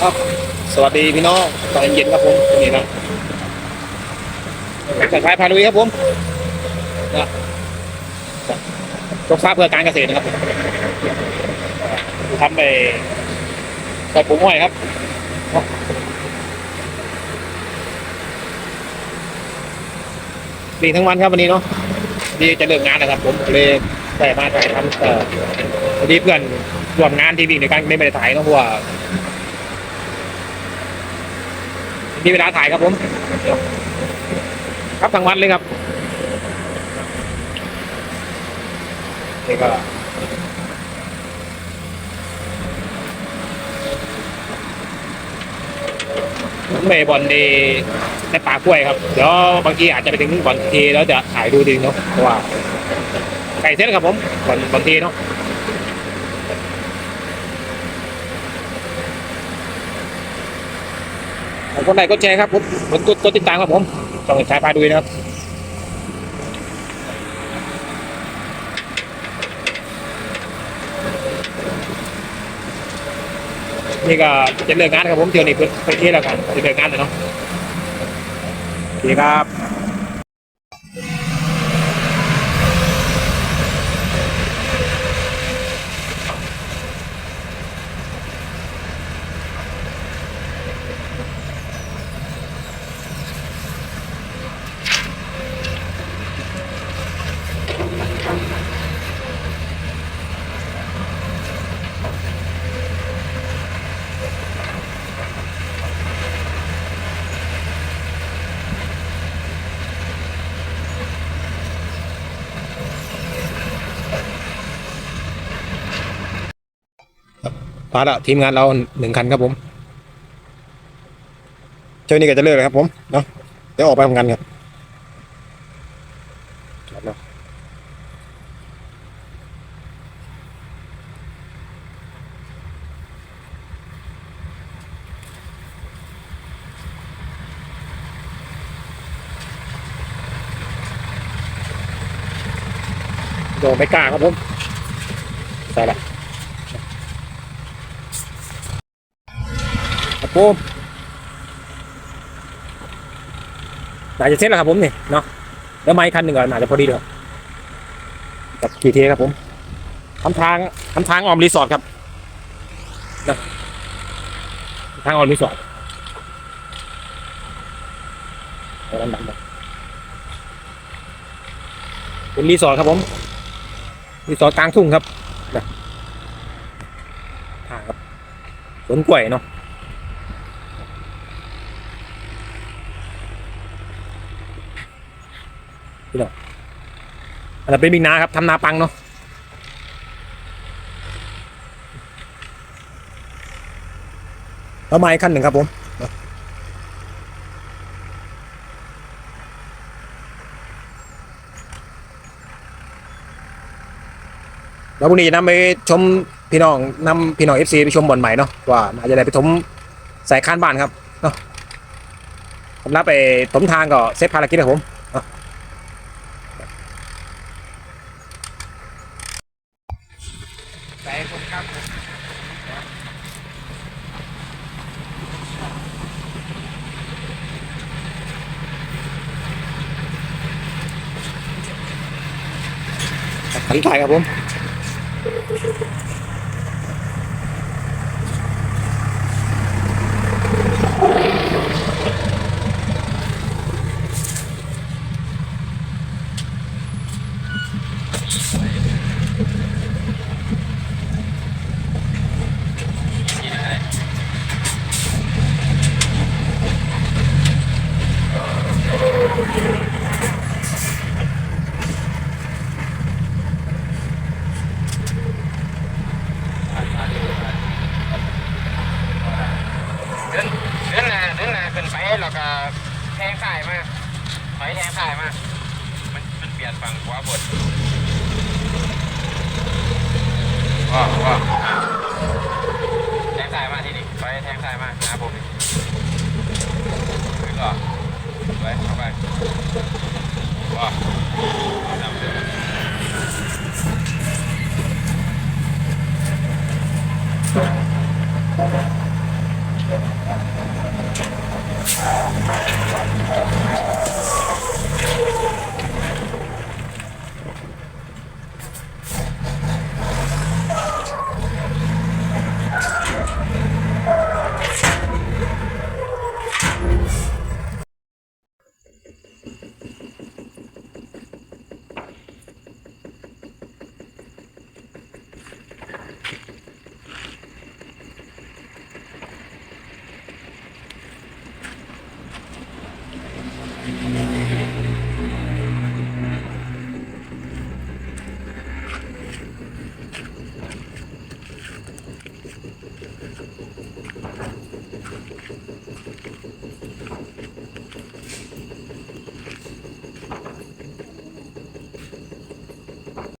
ครับสวัสดีพี่น้องตอนเย็นครับผมนี่นะสายพาลุยครับผมนะจกฟ้าเพื่อการเกษตรนะครับทำไปใส่ปุ๋งห้อยครับดีทั้งวันครับวันนี้เนาะดีจะเลิกงานนะครับ ผมเลยแต่มาถ่ายทำเอ่อดีเพื่อนร่วมงานที่วิ่งในการไม่ได้ถ่ายเนาะเพราะว่า มีเวลาถ่ายครับผม ครับทั้งวันเลยครับนี่ก็เมย์บอลดีในป่ากล้วยครับเดี๋ยวบางทีอาจจะไปถึงบอลทีแล้วจะถ่ายดูดีเนาะเพราะว่าไก่เซ็ตครับผมบอลบอลทีเนาะ ขอบ คนไหนก็แชร์ครับผมกดกดกดติดตามครับผมต้องใช้พาดูนะครับนี่ก็จะเลิกงานครับผมเที่ยวนี้เพื่อไปเที่ยวแล้วกันจะเลิกงานแล้วเนาะโอเคครับ มาแล้วทีมงานเราหนึ่งคันครับผมเจ้านี่ก็จะเลิกแล้วครับผมเนาะเดี๋ยวออกไปทำงานครับจอดแล้วโดไม่กล้าครับผมใส่ละ ครับผมน่าจะเสร็จแล้วครับผมนี่เนาะแล้วไม้คันหนึ่งก็น่าจะพอดีเลยกับกีเทครับผมทำทางทำทางออมรีสอร์ทครับนะทางออมรีสอร์ทเอาดันๆมาเป็นรีสอร์ทครับผมรีสอร์ทกลางทุ่งครับนะทางครับสวนกล้วยเนาะ อันนั้นเป็นมิงนาครับทำนาปังเนาะแล้วไม้ขั้นหนึ่งครับผมแล้ววันนี้นำไปชมพี่น้องนำพี่น้องเอฟซีไปชมบอลใหม่เนาะว่าน่าจจะได้ไปถมใส่คานบ้านครับเนาะผมรับไปถมทางก็เซฟภารกิจครับผม ใส่ผมครับผมขันถ่ายครับผมเดินเดินหน้าเดินหน้าขึ้นไปแล้วก็แทงสายมาถอยแทงสายมา มันมันเปลี่ ยนฝั่งขวาบดว้าวว้าวแทงสายมาทีนี้ถอยแทงสายมาหาผมนี่ขึ้นก่อนไว้เข้าไปว้าวดำเดือด